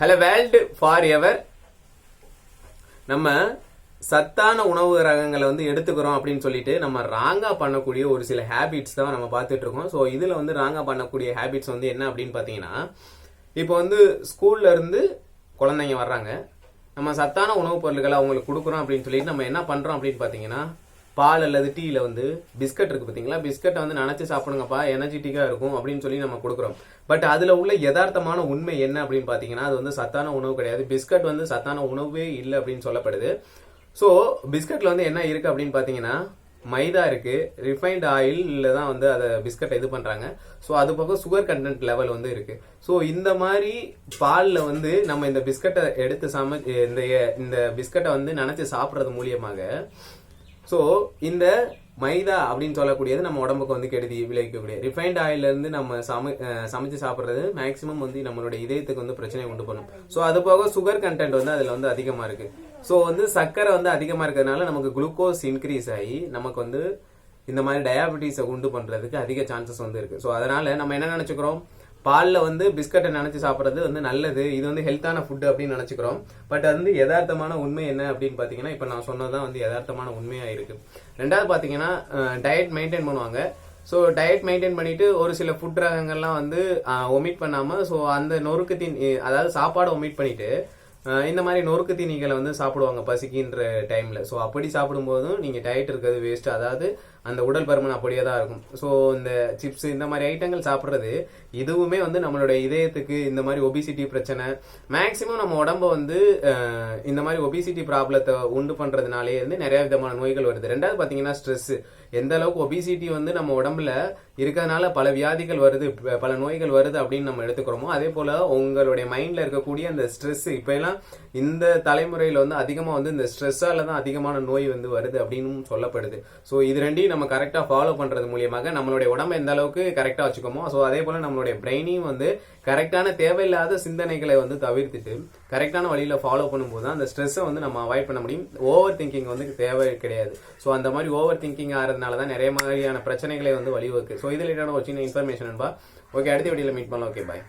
Hello world for ever நம்ம சத்தான உணவு ரகங்களை வந்து எடுத்துக்கிறோம் அப்படின்னு சொல்லிட்டு நம்ம ராங்காக பண்ணக்கூடிய ஒரு சில ஹேபிட்ஸ் தான் நம்ம பார்த்துட்டு இருக்கோம் ஸோ இதில் வந்து ராங்காக பண்ணக்கூடிய ஹேபிட்ஸ் வந்து என்ன அப்படின்னு பார்த்தீங்கன்னா இப்போ வந்து ஸ்கூல்ல இருந்து குழந்தைங்க வர்றாங்க. நம்ம சத்தான உணவுப் பொருட்களை அவங்களுக்கு கொடுக்குறோம் அப்படின்னு சொல்லிட்டு நம்ம என்ன பண்ணுறோம் அப்படின்னு பார்த்தீங்கன்னா பால் அல்லது டீயில் வந்து பிஸ்கட் இருக்கு பார்த்தீங்களா பிஸ்கட்டை வந்து நினைச்சு சாப்பிடுங்கப்பா எனர்ஜெட்டிக்காக இருக்கும் அப்படின்னு சொல்லி நம்ம கொடுக்குறோம். பட் அதில் உள்ள யதார்த்தமான உண்மை என்ன அப்படின்னு பார்த்தீங்கன்னா அது வந்து சத்தான உணவு கிடையாது. பிஸ்கட் வந்து சத்தான உணவே இல்லை அப்படின்னு சொல்லப்படுது. ஸோ பிஸ்கட்ல வந்து என்ன இருக்கு அப்படின்னு பார்த்தீங்கன்னா மைதா இருக்கு. ரிஃபைன்ட் ஆயிலில் தான் வந்து அதை பிஸ்கட்டை இது பண்றாங்க. ஸோ அது பக்கம் சுகர் கண்டென்ட் லெவல் வந்து இருக்கு. ஸோ இந்த மாதிரி பாலில் வந்து நம்ம இந்த பிஸ்கட்டை எடுத்து சம இந்த இந்த பிஸ்கட்டை வந்து நினைச்சு சாப்பிட்றது மூலியமாக ஸோ இந்த மைதா அப்படின்னு சொல்லக்கூடியது நம்ம உடம்புக்கு வந்து கெடுதி விளைவிக்கக்கூடிய. ரிஃபைன்ட் ஆயிலிருந்து நம்ம சமை சமைச்சு சாப்பிட்றது மேக்ஸிமம் வந்து நம்மளோட இதயத்துக்கு வந்து பிரச்சனை உண்டு பண்ணும் ஸோ அது போக சுகர் கண்டென்ட் வந்து அதில் வந்து அதிகமாக இருக்கு. ஸோ வந்து சர்க்கரை வந்து அதிகமாக இருக்கிறதுனால நமக்கு குளுக்கோஸ் இன்க்ரீஸ் ஆகி நமக்கு வந்து இந்த மாதிரி டயாபெட்டிஸை உண்டு பண்ணுறதுக்கு அதிக சான்சஸ் வந்து இருக்குது ஸோ அதனால் நம்ம என்ன நினச்சிக்கிறோம்? பாலில் வந்து பிஸ்கட்டை நினச்சி சாப்பிட்றது வந்து நல்லது. இது வந்து ஹெல்த்தான ஃபுட்டு அப்படின்னு நினச்சிக்கிறோம். பட் அது வந்து யதார்த்தமான உண்மை என்ன அப்படின்னு பார்த்தீங்கன்னா இப்போ நான் சொன்னதான் வந்து யதார்த்தமான உண்மையாக இருக்கு. ரெண்டாவது பார்த்தீங்கன்னா டயட் மெயின்டைன் பண்ணுவாங்க. ஸோ டயட் மெயின்டைன் பண்ணிட்டு ஒரு சில ஃபுட் ரகங்கள்லாம் வந்து ஒமிட் பண்ணாமல் ஸோ அந்த நொறுக்கு தீனி அதாவது சாப்பாடை ஒமிட் பண்ணிட்டு இந்த மாதிரி நொறுக்கு தீனிகளை வந்து சாப்பிடுவாங்க பசிக்கின்ற டைமில் ஸோ அப்படி சாப்பிடும்போதும் நீங்கள் டயட் இருக்கிறது வேஸ்ட் அதாவது அந்த உடல் பருமன் அப்படியே தான் இருக்கும். ஸோ இந்த சிப்ஸ் இந்த மாதிரி ஐட்டங்கள் சாப்பிட்றது இதுவுமே வந்து நம்மளோட இதயத்துக்கு இந்த மாதிரி ஒபிசிட்டி பிரச்சனை மேக்சிமம் நம்ம உடம்ப வந்து இந்த மாதிரி ஒபிசிட்டி ப்ராப்ளத்தை உண்டு பண்ணுறதுனாலே வந்து நிறைய விதமான நோய்கள் வருது. ரெண்டாவது பார்த்தீங்கன்னா ஸ்ட்ரெஸ் எந்த அளவுக்கு ஒபிசிட்டி வந்து நம்ம உடம்புல இருக்கிறதுனால பல வியாதிகள் வருது பல நோய்கள் வருது அப்படின்னு நம்ம எடுத்துக்கிறோமோ அதே போல உங்களுடைய மைண்ட்ல இருக்கக்கூடிய அந்த ஸ்ட்ரெஸ் இப்பெல்லாம் இந்த தலைமுறையில வந்து அதிகமாக வந்து இந்த ஸ்ட்ரெஸ்ஸால தான் அதிகமான நோய் வந்து வருது அப்படின்னு சொல்லப்படுது. ஸோ இது ரெண்டையும் நம்ம கரெக்டாக ஃபாலோ பண்ணுறது மூலியமாக நம்மளுடைய உடம்பை எந்த அளவுக்கு கரெக்டாக வச்சுக்கோமோ. ஸோ அதே போல் நம்மளுடைய பிரெயினையும் வந்து கரெக்டான தேவையில்லாத சிந்தனைகளை வந்து தவிர்த்துட்டு கரெக்டான வழியில் ஃபாலோ பண்ணும்போது தான் அந்த ஸ்ட்ரெஸ்ஸை வந்து நம்ம அவாய்ட் பண்ண முடியும். ஓவர் திங்கிங் வந்து தேவை கிடையாது. ஸோ அந்த மாதிரி ஓவர் திங்கிங் ஆகிறதுனால தான் நிறைய மாதிரியான பிரச்சனைகளை வந்து வழிவகுக்கு. ஸோ இதில் ஒரு சின்ன இன்ஃபர்மேஷன் ஓகே அடுத்த வீடியோவில் மீட் பண்ணலாம். Okay bye